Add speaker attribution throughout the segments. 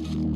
Speaker 1: thank you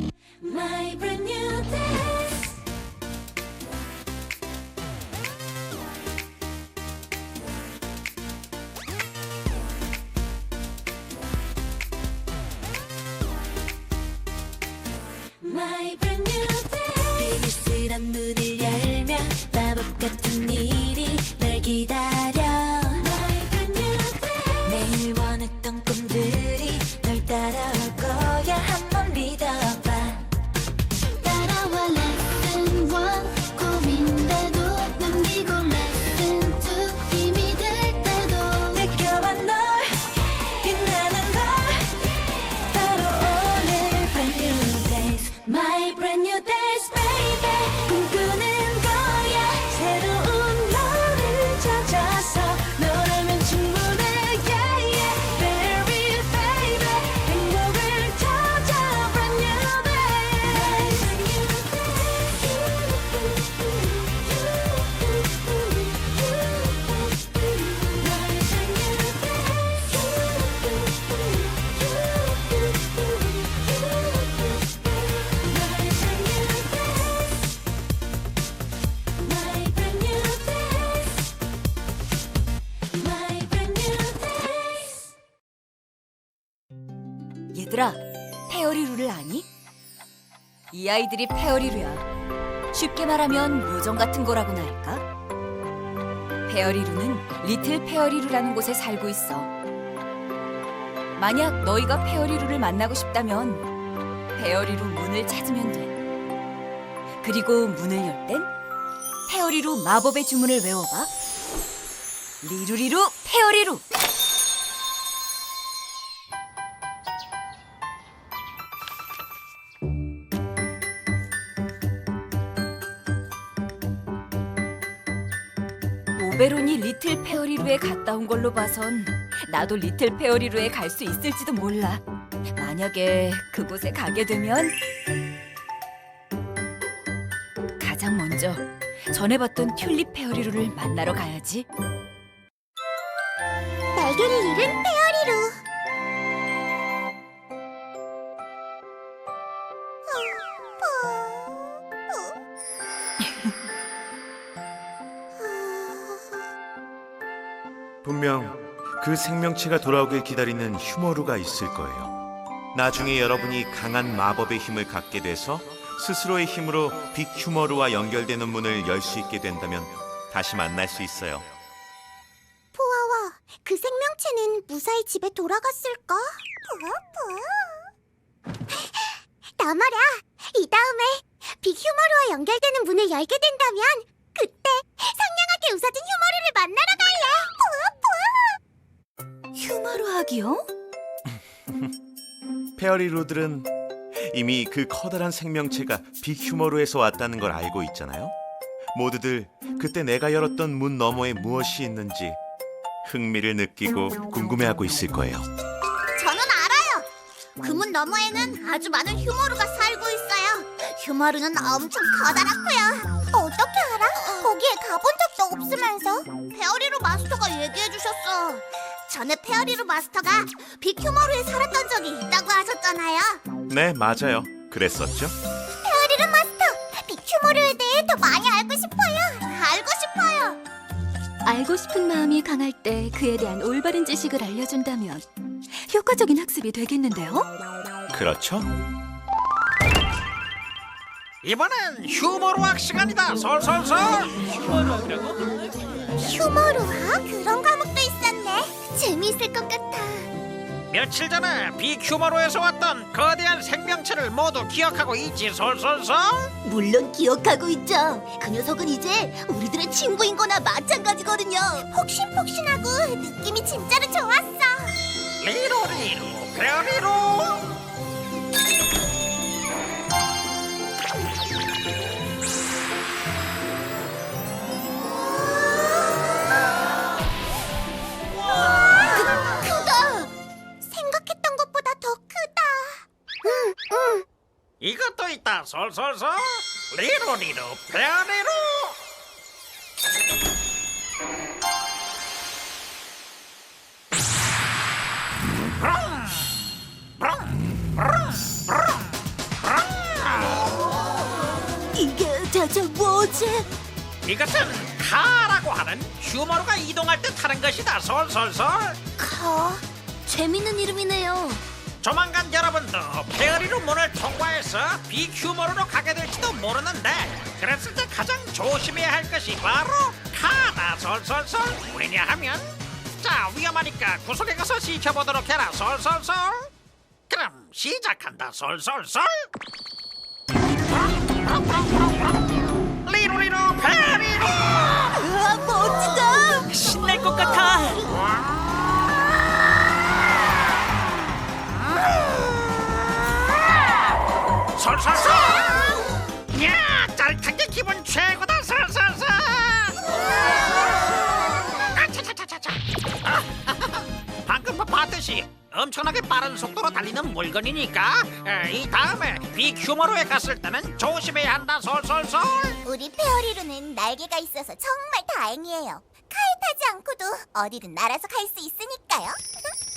Speaker 2: 얘들아, 페어리루를 아니? 이 아이들이 페어리루야. 쉽게 말하면 무정 같은 거라고나 할까? 페어리루는 리틀 페어리루라는 곳에 살고 있어. 만약 너희가 페어리루를 만나고 싶다면 페어리루 문을 찾으면 돼. 그리고 문을 열 땐 페어리루 마법의 주문을 외워봐. 리루리루 페어리루. 페어리루에 갔다 온 걸로 봐선 나도 리틀 페어리루에 갈 수 있을지도 몰라. 만약에 그곳에 가게 되면 가장 먼저 전에 봤던 튤립 페어리루를 만나러 가야지.
Speaker 3: 날개를 잃은 페어
Speaker 4: 그 생명체가 돌아오길 기다리는 휴머루가 있을 거예요. 나중에 여러분이 강한 마법의 힘을 갖게 돼서 스스로의 힘으로 빅 휴머루와 연결되는 문을 열 수 있게 된다면 다시 만날 수 있어요.
Speaker 3: 포아와 그 생명체는 무사히 집에 돌아갔을까? 나 말야 이 다음에 빅 휴머루와 연결되는 문을 열게 된다면 그때 상냥하게 웃어준 휴머루를 만나러 갈래
Speaker 2: 휴머루 하기요?
Speaker 4: 페어리루들은 이미 그 커다란 생명체가 빅 휴머루에서 왔다는 걸 알고 있잖아요. 모두들 그때 내가 열었던 문 너머에 무엇이 있는지 흥미를 느끼고 궁금해하고 있을 거예요.
Speaker 3: 저는 알아요 그 문 너머에는 아주 많은 휴머루가 살고 있어요 휴머루는 엄청 커다랗고요 어떻게 알아? 거기에 가본 적도 없으면서 페어리루 마스터가 얘기해 주셨어 전에 페어리루 마스터가 빅 휴머루에 살았던 적이 있다고 하셨잖아요
Speaker 4: 네, 맞아요. 그랬었죠?
Speaker 3: 페어리루 마스터 빅 휴머루에 대해 더 많이 알고 싶어요 알고 싶어요
Speaker 5: 알고 싶은 마음이 강할 때 그에 대한 올바른 지식을 알려준다면 효과적인 학습이 되겠는데요?
Speaker 4: 그렇죠?
Speaker 6: 이번엔 휴머로학 시간이다. 솔솔솔.
Speaker 3: 휴머루와 그런 과목도 있었네 재미있을 것 같아
Speaker 6: 며칠 전에 빅휴머로에서 왔던 거대한 생명체를 모두 기억하고 있지. 솔솔솔.
Speaker 3: 물론 기억하고 있죠. 그 녀석은 이제 우리들의 친구인 거나 마찬가지거든요. 폭신폭신하고 느낌이 진짜로 좋았어.
Speaker 6: 리로리로 페어리로. 솔솔솔 리로리로 뼈리로 이게
Speaker 3: 대체 뭐지?
Speaker 6: 이것은 카라고 하는 휴머로가 이동할 때 타는 것이다. 솔솔솔
Speaker 3: 카? 재밌는 이름이네요.
Speaker 6: 조만간 여러분도 페어리로 문을 통과해서 빅휴머루로 가게 될지도 모르는데 그랬을 때 가장 조심해야 할 것이 바로 카다 솔솔솔 왜냐 하면 자 위험하니까 구석에 가서 지켜보도록 해라 솔솔솔 그럼 시작한다 솔솔솔 리로리로 페어리로
Speaker 3: 우와 멋지다.
Speaker 2: 신날 것 같아.
Speaker 6: 솔솔솔 야 짜릿한 게 기분 최고다 솔솔솔 아차차차차차 아, 방금 뭐 봤듯이 엄청나게 빠른 속도로 달리는 물건이니까 에, 이 다음에 빅휴머로에 갔을 때는 조심해야 한다 솔솔솔
Speaker 3: 우리 페어리루는 날개가 있어서 정말 다행이에요. 카에 타지 않고도 어디든 날아서 갈 수 있으니까요.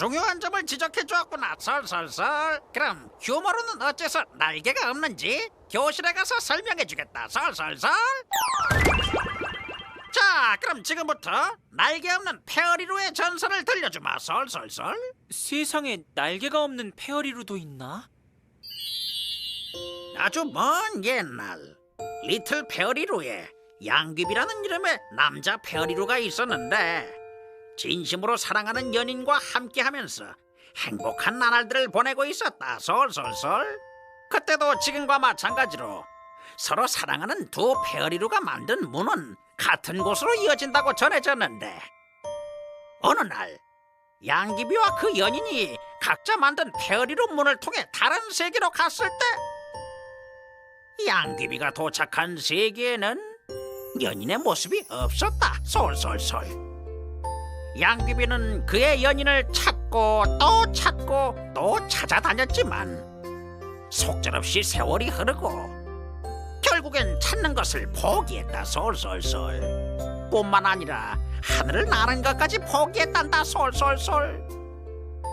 Speaker 6: 중요한 점을 지적해 주었구나. 솔솔솔 그럼 휴머로는 어째서 날개가 없는지 교실에 가서 설명해 주겠다. 솔솔솔 자 그럼 지금부터 날개 없는 페어리루의 전설을 들려주마. 솔솔솔
Speaker 7: 세상에 날개가 없는 페어리루도 있나?
Speaker 6: 아주 먼 옛날 리틀 페어리루에 양귀비라는 이름의 남자 페어리루가 있었는데 진심으로 사랑하는 연인과 함께하면서 행복한 나날들을 보내고 있었다 솔솔솔 그때도 지금과 마찬가지로 서로 사랑하는 두 페어리루가 만든 문은 같은 곳으로 이어진다고 전해졌는데 어느 날 양귀비와 그 연인이 각자 만든 페어리루 문을 통해 다른 세계로 갔을 때 양귀비가 도착한 세계에는 연인의 모습이 없었다. 솔솔솔. 양귀비는 그의 연인을 찾고 또 찾고 또 찾아다녔지만 속절없이 세월이 흐르고 결국엔 찾는 것을 포기했다. 솔솔솔. 뿐만 아니라 하늘을 나는 것까지 포기했단다. 솔솔솔.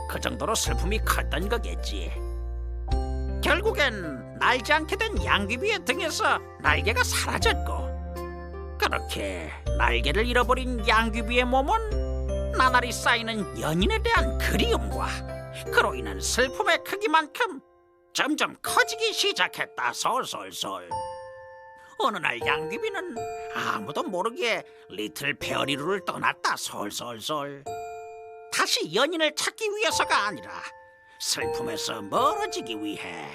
Speaker 6: 그 정도로 슬픔이 컸던 거겠지. 결국엔 날지 않게 된 양귀비의 등에서 날개가 사라졌고 그렇게 날개를 잃어버린 양귀비의 몸은 나날이 쌓이는 연인에 대한 그리움과 그로 인한 슬픔의 크기만큼 점점 커지기 시작했다. 솔솔솔. 어느 날 양귀비는 아무도 모르게 리틀 페어리루를 떠났다. 솔솔솔. 다시 연인을 찾기 위해서가 아니라 슬픔에서 멀어지기 위해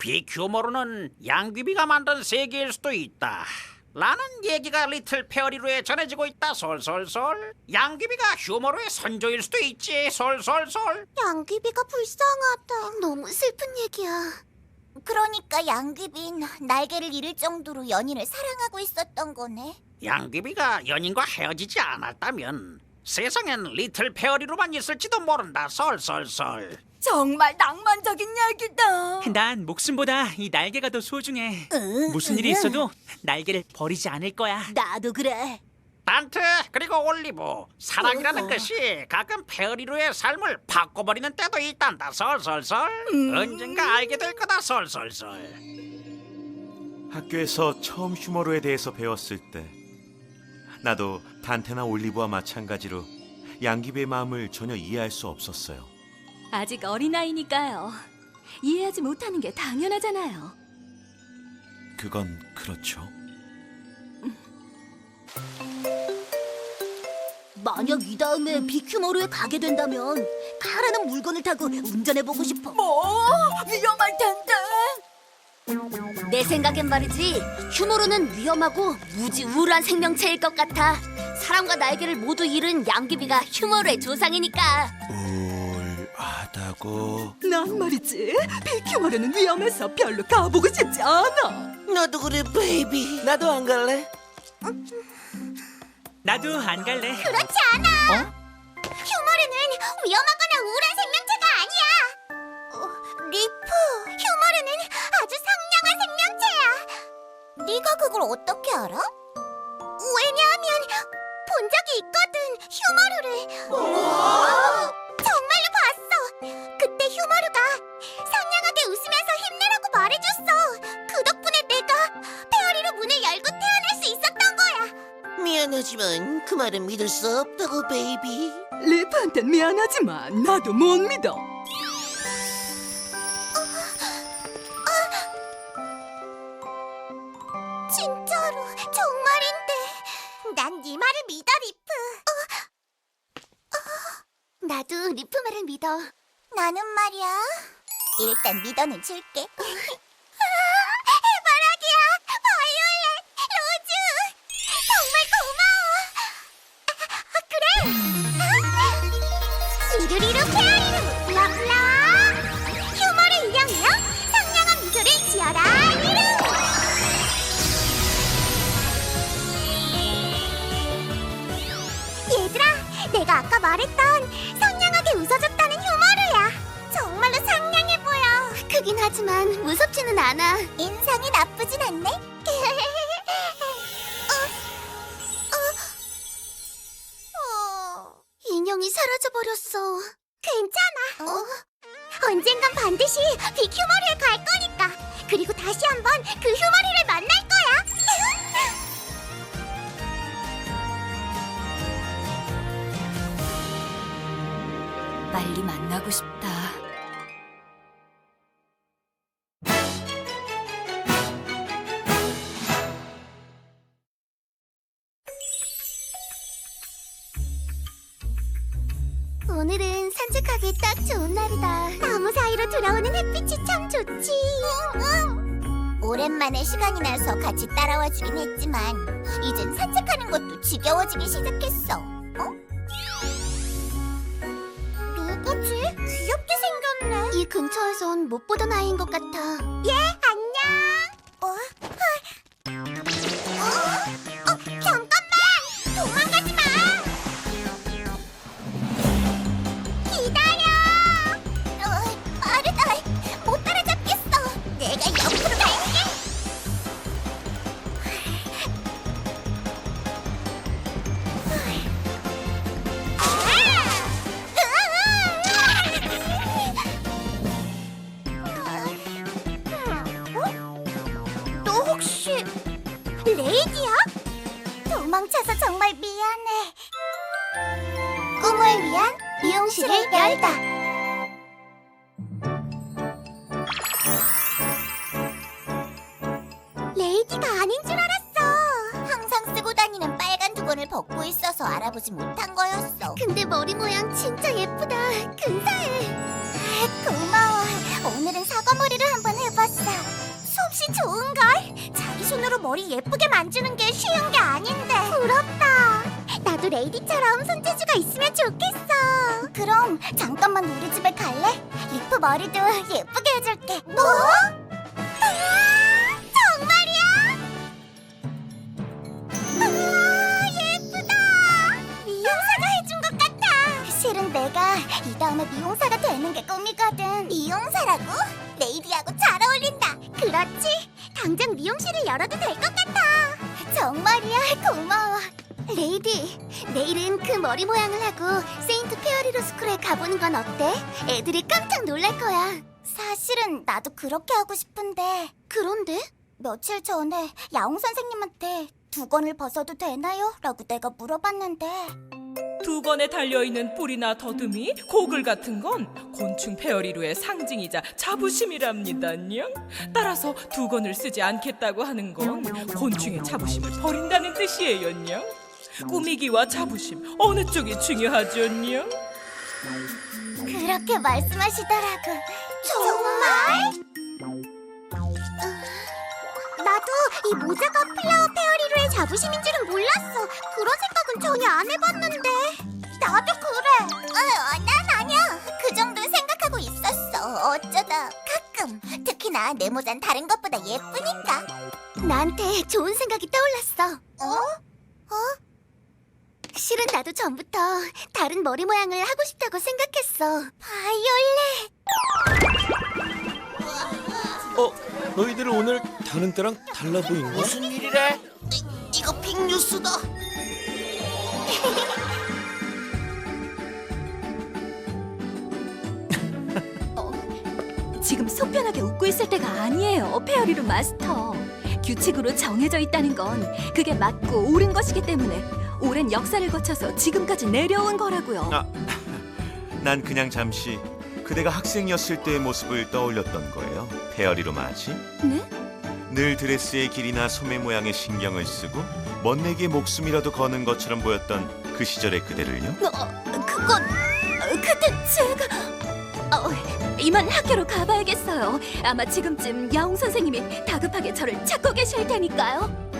Speaker 6: 비큐모로는 양귀비가 만든 세계일 수도 있다. 라는 얘기가 리틀 페어리루에 전해지고 있다. 솔솔솔. 양귀비가 휴머로의 선조일 수도 있지. 솔솔솔.
Speaker 3: 양귀비가 불쌍하다. 너무 슬픈 얘기야. 그러니까 양귀빈 날개를 잃을 정도로 연인을 사랑하고 있었던 거네.
Speaker 6: 양귀비가 연인과 헤어지지 않았다면 세상엔 리틀 페어리루만 있을지도 모른다. 솔솔솔
Speaker 2: 정말 낭만적인 얘기다.
Speaker 7: 난 목숨보다 이 날개가 더 소중해. 무슨 일이 있어도 날개를 버리지 않을 거야.
Speaker 3: 나도 그래.
Speaker 6: 단트 그리고 올리브 사랑이라는 것이 가끔 페어리루의 삶을 바꿔버리는 때도 있단다 솔솔솔 언젠가 알게 될 거다 솔솔솔
Speaker 4: 학교에서 처음 휴머루에 대해서 배웠을 때 나도 단테나 올리브와 마찬가지로 양귀비의 마음을 전혀 이해할 수 없었어요.
Speaker 5: 아직 어린아이니까요. 이해하지 못하는 게 당연하잖아요.
Speaker 4: 그건 그렇죠.
Speaker 3: 만약 이 다음에 비큐머루에 가게 된다면 카라는 물건을 타고 운전해보고 싶어.
Speaker 2: 뭐? 위험할 텐데.
Speaker 3: 내 생각엔 말이지 휴머루는 위험하고 무지 우울한 생명체일 것 같아. 사람과 날개를 모두 잃은 양귀비가 휴머루의 조상이니까.
Speaker 4: 우울하다고
Speaker 2: 난 말이지 비큐머르는 위험해서 별로 가보고 싶지 않아.
Speaker 8: 나도 그래 베이비 나도 안 갈래
Speaker 7: 나도 안 갈래.
Speaker 3: 그렇지 않아. 휴머루는 위험하거나 우울한 생명체가 아니야. 어, 리프, 휴머루는 아주 상냥한 생명체야. 네가 그걸 어떻게 알아?
Speaker 8: 말은 믿을 수 없다고 베이비.
Speaker 9: 리프한텐 미안하지만 나도 못 믿어.
Speaker 3: 진짜로 정말인데. 난 네 말을 믿어 리프. 나도 리프 말을 믿어. 나는 말이야. 일단 믿어는 줄게 무섭지는 않아. 인상이 나쁘진 않네. 어, 어, 인형이 사라져버렸어. 괜찮아. 어? 언젠간 반드시 빅 휴머루에 갈 거니까. 그리고 다시 한번 그 휴머루를 좋은 날이다. 나무 사이로 들어오는 햇빛이 참 좋지. 오랜만에 시간이 나서 같이 따라와 주긴 했지만 이젠 산책하는 것도 지겨워지기 시작했어. 어? 누구지? 귀엽게 생겼네. 이 근처에선 못 보던 아이인 것 같아. 예, 레이디가 아닌 줄 알았어. 항상 쓰고 다니는 빨간 두건을 벗고 있어서 알아보지 못한 거였어. 근데 머리 모양 진짜 예쁘다. 근사해. 고마워. 오늘은 사과 머리를 한번 해봤어. 솜씨 좋은걸? 자기 손으로 머리 예쁘게 만지는 게 쉬운 게 아닌데. 부럽다. 나도 레이디처럼 손재주가 있으면 좋겠어. 그럼 잠깐만 우리 집에 갈래? 리프 머리도 예쁘게 해줄게. 뭐? 다음에 미용사가 되는 게 꿈이거든. 미용사라고? 레이디하고 잘 어울린다. 그렇지? 당장 미용실을 열어도 될 것 같아. 정말이야, 고마워. 레이디, 내일은 그 머리 모양을 하고 세인트 페어리로 스쿨에 가보는 건 어때? 애들이 깜짝 놀랄 거야. 사실은 나도 그렇게 하고 싶은데. 그런데? 며칠 전에 야옹 선생님한테 두 건을 벗어도 되나요? 라고 내가 물어봤는데
Speaker 10: 두 건에 달려있는 뿔이나 더듬이, 고글 같은 건 곤충 페어리루의 상징이자 자부심이랍니다냥. 따라서 두 건을 쓰지 않겠다고 하는 건 곤충의 자부심을 버린다는 뜻이에요냥. 꾸미기와 자부심 어느 쪽이 중요하죠냥?
Speaker 3: 그렇게 말씀하시더라고. 정말? 나도 이 모자가 플라워 페어리루의 자부심인 줄은 몰랐어. 그런 생각은 전혀 안 해봤는데. 나도 그래. 어, 난 아니야. 그 정도 생각하고 있었어. 어쩌다 가끔. 특히나 내 모자는 다른 것보다 예쁘니까. 나한테 좋은 생각이 떠올랐어. 어? 어? 실은 나도 전부터 다른 머리 모양을 하고 싶다고 생각했어. 바이올렛.
Speaker 11: 어, 너희들 오늘 다른 때랑 달라 보이는 거야?
Speaker 8: 무슨 일이래? 이, 이거 빅뉴스다
Speaker 2: 지금 속 편하게 웃고 있을 때가 아니에요, 페어리루 마스터.
Speaker 5: 규칙으로 정해져 있다는 건 그게 맞고 옳은 것이기 때문에 오랜 역사를 거쳐서 지금까지 내려온 거라고요.
Speaker 4: 아, 난 그냥 잠시 그대가 학생이었을 때의 모습을 떠올렸던 거예요. 페어리로 마지.
Speaker 5: 네?
Speaker 4: 늘 드레스의 길이나 소매 모양에 신경을 쓰고 멋내기에 목숨이라도 거는 것처럼 보였던 그 시절의 그대를요.
Speaker 5: 어, 그건 어, 그때 제가 어, 이만 학교로 가봐야겠어요. 아마 지금쯤 야옹 선생님이 다급하게 저를 찾고 계실 테니까요.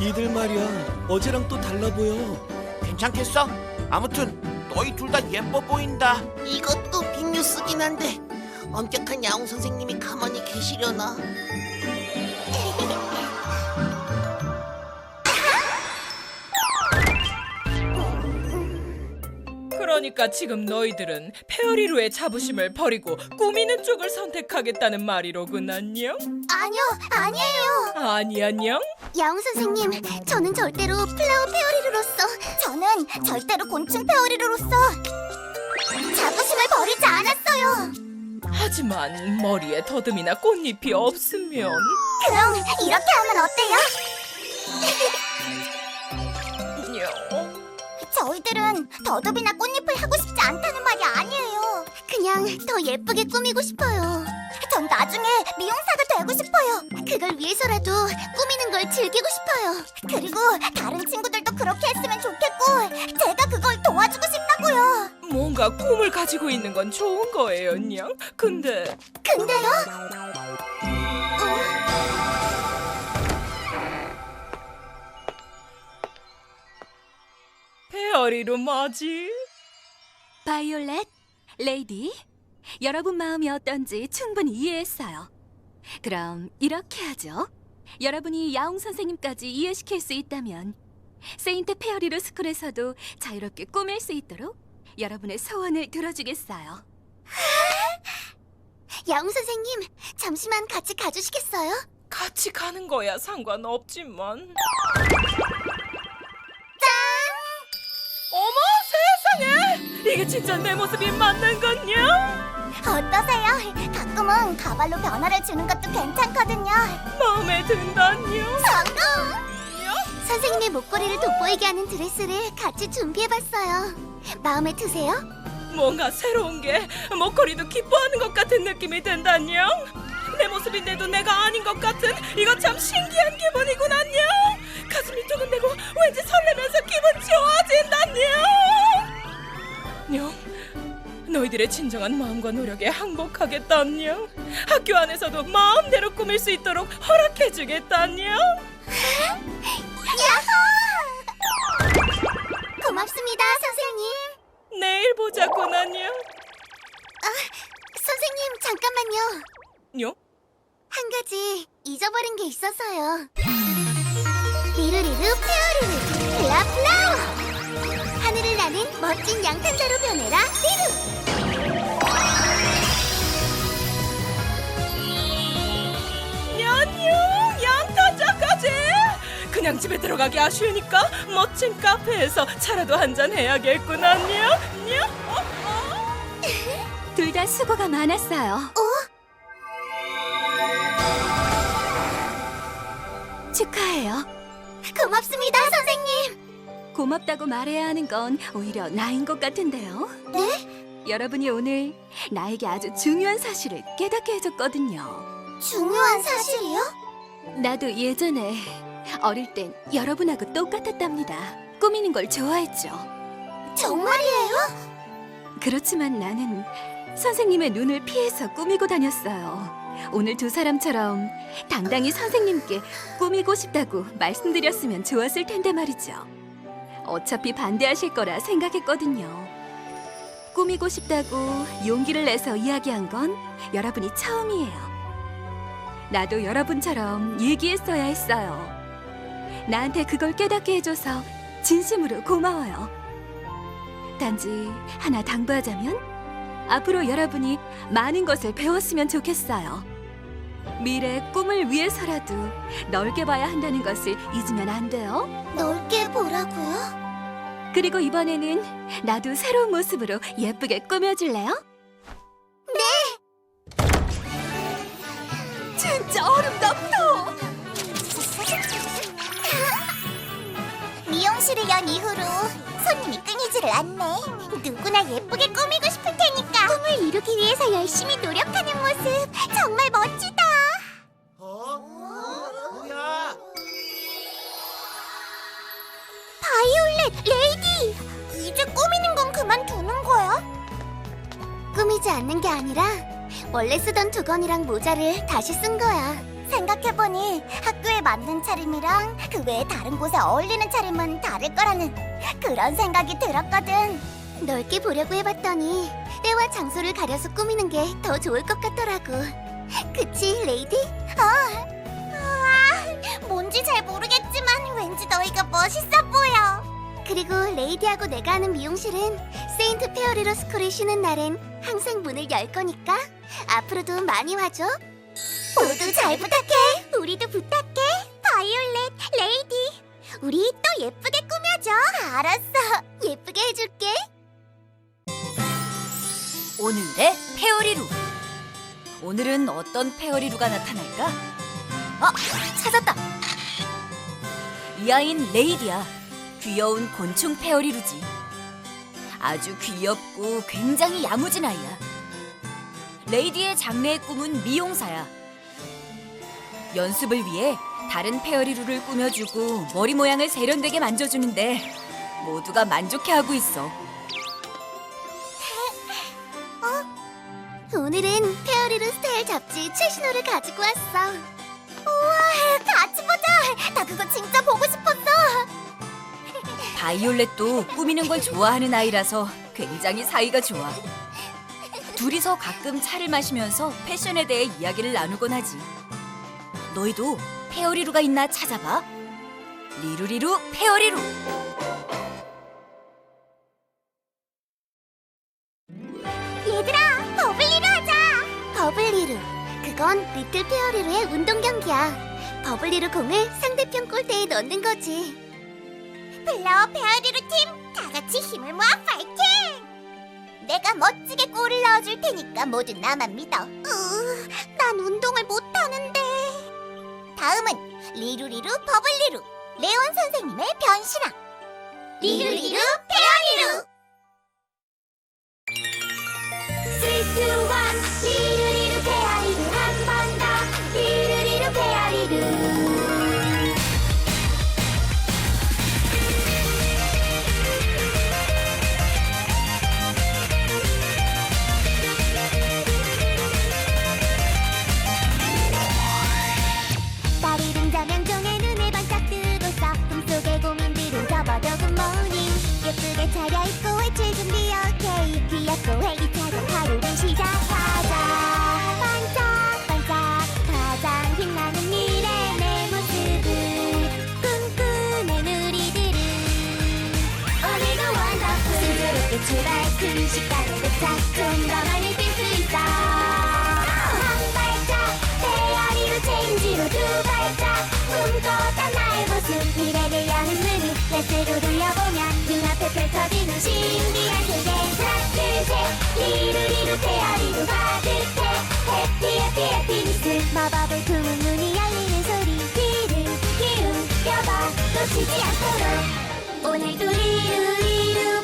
Speaker 11: 이들 말이야 어제랑 또 달라 보여.
Speaker 8: 괜찮겠어? 아무튼 너희 둘 다 예뻐 보인다. 이것도 빅뉴스긴 한데 엄격한 야옹 선생님이 가만히 계시려나?
Speaker 10: 그러니까 지금 너희들은 페어리루의 자부심을 버리고 꾸미는 쪽을 선택하겠다는 말이로군 안녕?
Speaker 3: 아니요, 아니에요.
Speaker 10: 아니 안녕?
Speaker 3: 야옹 선생님, 저는 절대로 플라워 페어리루로서, 저는 절대로 곤충 페어리루로서 자부심을 버리지 않았어요.
Speaker 10: 하지만 머리에 더듬이나 꽃잎이 없으면
Speaker 3: 그럼 이렇게 하면 어때요? 저희들은 더듬이나 꽃잎을 하고 싶지 않다는 말이 아니에요. 그냥 더 예쁘게 꾸미고 싶어요. 전 나중에 미용사가 되고 싶어요. 그걸 위해서라도 꾸미는 걸 즐기고 싶어요. 그리고 다른 친구들도 그렇게 했으면 좋겠고, 제가 그걸 도와주고 싶다고요.
Speaker 10: 뭔가 꿈을 가지고 있는 건 좋은 거예요, 냥. 근데
Speaker 3: 근데요?
Speaker 10: 페어리루 뭐지?
Speaker 5: 바이올렛, 레이디, 여러분 마음이 어떤지 충분히 이해했어요. 그럼 이렇게 하죠. 여러분이 야옹 선생님까지 이해시킬 수 있다면 세인트 페어리루 스쿨에서도 자유롭게 꾸밀 수 있도록 여러분의 소원을 들어주겠어요.
Speaker 3: 야옹 선생님, 잠시만 같이 가주시겠어요?
Speaker 10: 같이 가는 거야 상관없지만. 이게 진짜 내 모습이 맞는 거냐?
Speaker 3: 어떠세요? 가끔은 가발로 변화를 주는 것도 괜찮거든요.
Speaker 10: 마음에 든다냐?
Speaker 3: 성공! 선생님의 목걸이를 돋보이게 하는 드레스를 같이 준비해봤어요. 마음에 드세요?
Speaker 10: 뭔가 새로운 게 목걸이도 기뻐하는 것 같은 느낌이 든다냐? 내 모습인데도 내가 아닌 것 같은 이거 참 신기한 기분이군 안녕? 가슴이 두근대고 왠지 설레면서 기분 좋아진다냐? 냥, 너희들의 진정한 마음과 노력에 항복하겠다냐? 학교 안에서도 마음대로 꾸밀 수 있도록 허락해주겠다냐?
Speaker 3: 야호! 고맙습니다, 선생님.
Speaker 10: 내일 보자고 나냐?
Speaker 3: 선생님, 잠깐만요.
Speaker 10: 뇨?
Speaker 3: 한 가지 잊어버린 게 있어서요. 리루리루 페어리루 플라 플라워 하늘을 나는 멋진 양탄자로 변해라 리루
Speaker 10: 냐냥 양탄자까지 그냥 집에 들어가기 아쉬우니까 멋진 카페에서 차라도 한잔 해야겠군 안녕 냐 어?
Speaker 5: 둘 다 수고가 많았어요. 축하해요. 고맙다고 말해야 하는 건 오히려 나인 것 같은데요.
Speaker 3: 네?
Speaker 5: 여러분이 오늘 나에게 아주 중요한 사실을 깨닫게 해줬거든요.
Speaker 3: 중요한 사실이요?
Speaker 5: 나도 예전에 어릴 땐 여러분하고 똑같았답니다. 꾸미는 걸 좋아했죠.
Speaker 3: 정말이에요?
Speaker 5: 그렇지만 나는 선생님의 눈을 피해서 꾸미고 다녔어요. 오늘 두 사람처럼 당당히 선생님께 꾸미고 싶다고 말씀드렸으면 좋았을 텐데 말이죠. 어차피 반대하실 거라 생각했거든요. 꾸미고 싶다고 용기를 내서 이야기한 건 여러분이 처음이에요. 나도 여러분처럼 얘기했어야 했어요. 나한테 그걸 깨닫게 해줘서 진심으로 고마워요. 단지 하나 당부하자면 앞으로 여러분이 많은 것을 배웠으면 좋겠어요. 미래 꿈을 위해서라도 넓게 봐야 한다는 것을 잊으면 안 돼요.
Speaker 3: 넓게 보라고요?
Speaker 5: 그리고 이번에는 나도 새로운 모습으로 예쁘게 꾸며줄래요?
Speaker 3: 진짜
Speaker 2: 진짜 아름답다.
Speaker 3: 미용실을 연 이후로 손님이 끊이지를 않네. 누구나 예쁘게 꾸미고 싶을 테니까. 꿈을 이루기 위해서 열심히 노력하는 모습 정말 멋지다. 바이올렛, 레이디! 이제 꾸미는 건 그만두는 거야? 꾸미지 않는 게 아니라 원래 쓰던 두건이랑 모자를 다시 쓴 거야. 생각해보니 학교에 맞는 차림이랑 그 외에 다른 곳에 어울리는 차림은 다를 거라는 그런 생각이 들었거든. 넓게 보려고 해봤더니 때와 장소를 가려서 꾸미는 게 더 좋을 것 같더라고. 그치, 레이디? 어. 우와, 뭔지 잘 모르겠지만 왠지 너희가 멋있어 보여. 그리고 레이디하고 내가 하는 미용실은 세인트 페어리로 스쿨을 쉬는 날엔 항상 문을 열 거니까 앞으로도 많이 와줘. 모두 잘 부탁해. 우리도 부탁해. 바이올렛, 레이디. 우리 또 예쁘게 꾸며줘. 알았어. 예쁘게 해줄게.
Speaker 2: 오늘의 페어리루. 오늘은 어떤 페어리루가 나타날까? 어, 찾았다. 이 아인 레이디야. 귀여운 곤충 페어리루지. 아주 귀엽고 굉장히 야무진 아이야. 레이디의 장래의 꿈은 미용사야. 연습을 위해 다른 페어리루를 꾸며주고 머리 모양을 세련되게 만져주는데 모두가 만족해하고 있어.
Speaker 3: 오늘은 페어리루 스타일 잡지 최신호를 가지고 왔어. 우와, 같이 보자. 나 그거 진짜 보고 싶었어.
Speaker 2: 바이올렛도 꾸미는 걸 좋아하는 아이라서 굉장히 사이가 좋아. 둘이서 가끔 차를 마시면서 패션에 대해 이야기를 나누곤 하지. 너희도 페어리루가 있나 찾아봐. 리루리루 페어리루.
Speaker 3: 얘들아, 버블리루 하자. 버블리루. 그건 리틀 페어리루의 운동 경기야. 버블리루 공을 상대편 골대에 넣는 거지. 플라워 페어리루 팀, 다 같이 힘을 모아 파이팅! 내가 멋지게 골을 넣어줄 테니까 모두 나만 믿어. 으, 난 운동을 못하는데. 다음은 리루리루 버블리루 레온 선생님의 변신왕. 리루리루 페어리루. 그 시간에 도착 좀더 많이 뛸 수 있어. 한 발짝 페어리로 체인지로 두 발짝 꿈꿔던 나의 모습. 미래를 여는 문을 레스로 돌려보면 눈앞에 펼쳐지는 신비한 세계. 둘셋 리루리루 페어리루 가득해. 해피 해피 해피니스. 마법을 품은 문이 열리는 소리. 귀를 기울여봐. 놓치지 않도록. 오늘도 리루리루